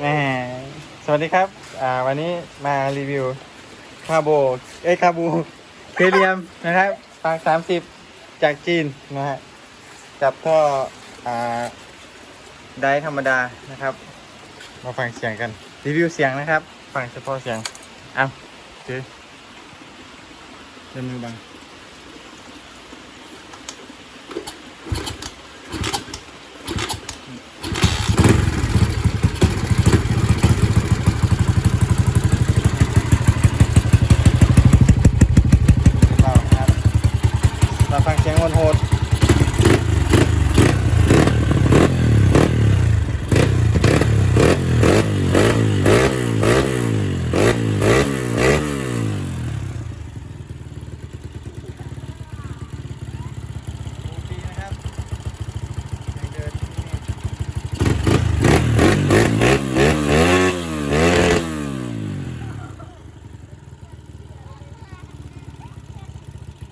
แมสวัสดีครับ อ่า วันนี้มารีวิวคาโบ เอ้ยคาบู เคเรียมนะครับปากสามสิบจากจีนนะฮะกับท่อ อ่า ไดร์ธรรมดานะครับ มาฟังเสียงกัน รีวิวเสียงนะครับ ฟังเฉพาะเสียง เอาถือเดินมือบัง งโหด